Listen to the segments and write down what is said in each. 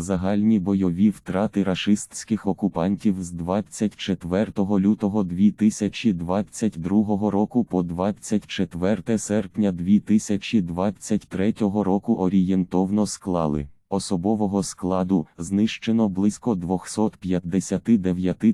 Загальні бойові втрати рашистських окупантів з 24 лютого 2022 року по 24 серпня 2023 року орієнтовно склали. Особового складу знищено близько 259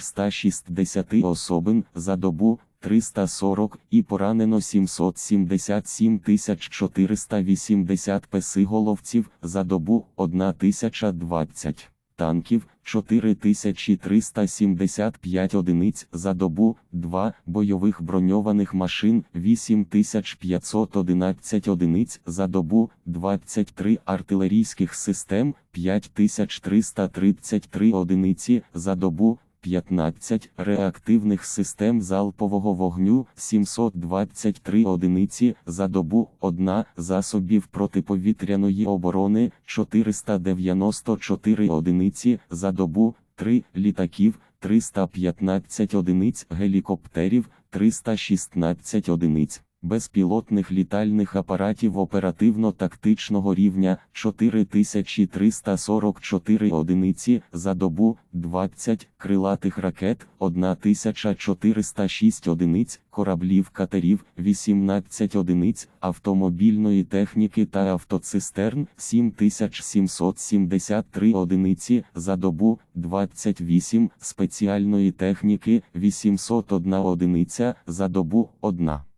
160 особин за добу 340 і поранено 777 480 песиголовців за добу 1020 танків 4375 одиниць за добу, 2 бойових броньованих машин 8511 одиниць за добу, 23 артилерійських систем 5333 одиниці за добу, 15 реактивних систем залпового вогню 723 одиниці за добу, 1 засобів протиповітряної оборони 494 одиниці за добу, 3 літаків 315 одиниць гелікоптерів 316 одиниць. Безпілотних літальних апаратів оперативно-тактичного рівня 4344 одиниці за добу, 20 крилатих ракет, 1406 одиниць, кораблів катерів, 18 одиниць, автомобільної техніки та автоцистерн, 7773 одиниці за добу, 28 спеціальної техніки, 801 одиниця за добу, 1.